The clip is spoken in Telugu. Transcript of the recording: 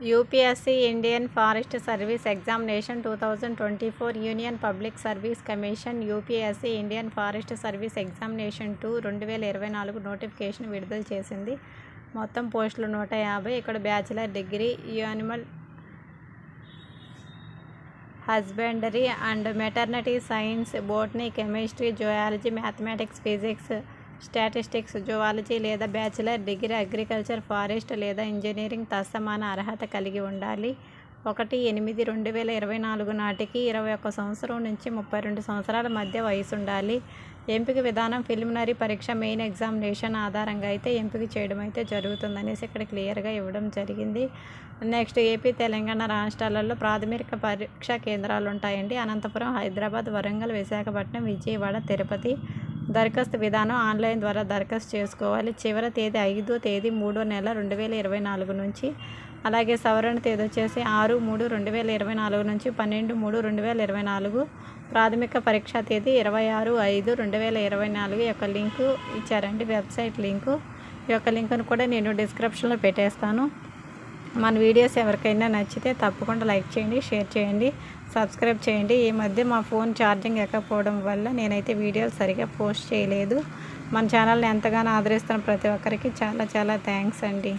UPSC Indian forest service examination two thousand twenty four union public service commission UPSC Indian forest service examination two రెండు వేల ఇరవై నాలుగు నోటిఫికేషన్ విడుదల చేసింది. మొత్తం పోస్టులు నూట యాభై ఇక్కడ bachelor degree animal husbandry and maternity science botany chemistry zoology mathematics physics statistics zoology లేదా బ్యాచిలర్ డిగ్రీ అగ్రికల్చర్ ఫారెస్ట్ లేదా ఇంజనీరింగ్ తత్సమాన అర్హత కలిగి ఉండాలి. ఒకటి ఎనిమిది రెండు వేల ఇరవై నాలుగు నాటికి ఇరవై ఒక్క సంవత్సరం నుంచి ముప్పై రెండు సంవత్సరాల మధ్య వయసు ఉండాలి ఎంపిక విధానం ప్రిలిమినరీ పరీక్ష మెయిన్ ఎగ్జామినేషన్ ఆధారంగా అయితే ఎంపిక చేయడం అయితే జరుగుతుందనేసి ఇక్కడ క్లియర్గా ఇవ్వడం జరిగింది. నెక్స్ట్ ఏపీ తెలంగాణ రాష్ట్రాలలో ప్రాథమిక పరీక్షా కేంద్రాలు ఉంటాయండి అనంతపురం హైదరాబాద్ వరంగల్ విశాఖపట్నం విజయవాడ తిరుపతి దరఖాస్తు విధానం ఆన్లైన్ ద్వారా దరఖాస్తు చేసుకోవాలి. చివరి తేదీ ఐదో తేదీ మూడో నెల రెండు వేల ఇరవై నాలుగు నుంచి అలాగే సవరణ తేదీ వచ్చేసి ఆరు మూడు రెండు వేల ఇరవై నాలుగు నుంచి పన్నెండు మూడు రెండు వేల ఇరవై నాలుగు ప్రాథమిక పరీక్షా తేదీ ఇరవై ఆరు ఐదు రెండు వేల ఇరవై నాలుగు యొక్క లింకు ఇచ్చారండి. Website link. ఈ యొక్క లింకును కూడా నేను డిస్క్రిప్షన్లో పెట్టేస్తాను. మన వీడియోస్ ఎవరికైనా నచ్చితే తప్పకుండా లైక్ చేయండి షేర్ చేయండి సబ్స్క్రైబ్ చేయండి. ఈ మధ్య మా ఫోన్ ఛార్జింగ్ ఎక్కకపోవడం వల్ల నేనైతే వీడియోలు సరిగా పోస్ట్ చేయలేదు. మన ఛానల్ని ఎంతగానో ఆదరిస్తున్న ప్రతి ఒక్కరికి చాలా చాలా థ్యాంక్స్ అండి.